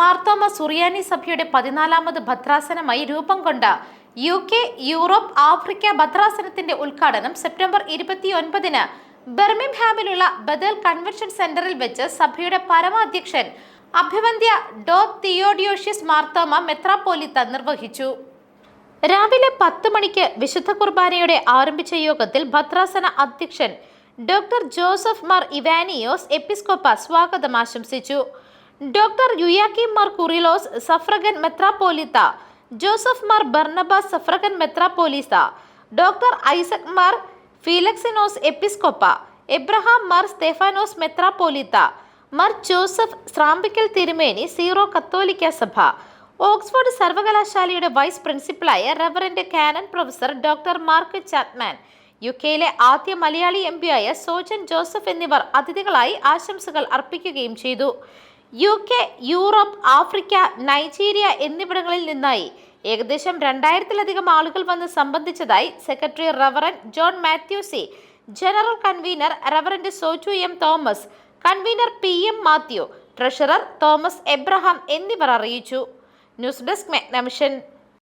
മാർത്തോമ സുറിയാനി സഭയുടെ പതിനാലാമത് ഭദ്രാസനമായി രൂപം കൊണ്ട യു കെ യൂറോപ്പ് ആഫ്രിക്ക ഭദ്രാസനത്തിന്റെ ഉദ്ഘാടനം സെപ്റ്റംബർ ഇരുപത്തിയൊൻപതിന് ബെർമിംഹാമിലുള്ള ബദൽ കൺവെൻഷൻ സെന്ററിൽ വെച്ച് സഭയുടെ പരമാധ്യക്ഷൻ അഭിവന്ധ്യ ഡോ തിയോഡിയോഷ്യസ് മാർത്തോമ മെത്രാപ്പോലിത്ത നിർവഹിച്ചു. രാവിലെ പത്ത് മണിക്ക് വിശുദ്ധ കുർബാനയുടെ ആരംഭിച്ച യോഗത്തിൽ ഭദ്രാസന അധ്യക്ഷൻ ഡോക്ടർ ജോസഫ് മാർ ഇവാനിയോസ് എപ്പിസ്കോപ്പ സ്വാഗതം ആശംസിച്ചു. ഡോക്ടർ യുയാക്കിം മാർ കുറിലോസ് സഫ്രഗൻ മെത്രാപ്പോലിത്ത ജോസഫ് മാർ ബർണബ സഫ്രഗൻ മെത്രാപ്പോലീസ ഡോക്ടർ ഐസക് മാർ ഫീലക്സിനോസ് എപ്പിസ്കോപ്പ എബ്രഹാം മാർ സ്റ്റെഫാനോസ് മെത്രാപ്പോലിത്ത മാർ ജോസഫ് സ്രാമ്പിക്കൽ തിരുമേനി സീറോ കത്തോലിക്ക സഭ ഓക്സ്ഫോർഡ് സർവകലാശാലയുടെ vice പ്രിൻസിപ്പലായ reverend canon professor doctor Mark Chatman U കെയിലെ ആദ്യ മലയാളി എം ആയ സോജൻ ജോസഫ് എന്നിവർ അതിഥികളായി ആശംസകൾ അർപ്പിക്കുകയും ചെയ്തു. U K Europe Africa Nigeria എന്നിവിടങ്ങളിൽ നിന്നായി ഏകദേശം രണ്ടായിരത്തിലധികം ആളുകൾ വന്ന് സംബന്ധിച്ചതായി secretary reverend John മാത്യൂസി general convener reverend Soju M Thomas convener P M Mathew treasurer Thomas Abraham എന്നിവർ അറിയിച്ചു. News desk മെഗ്നമിഷൻ.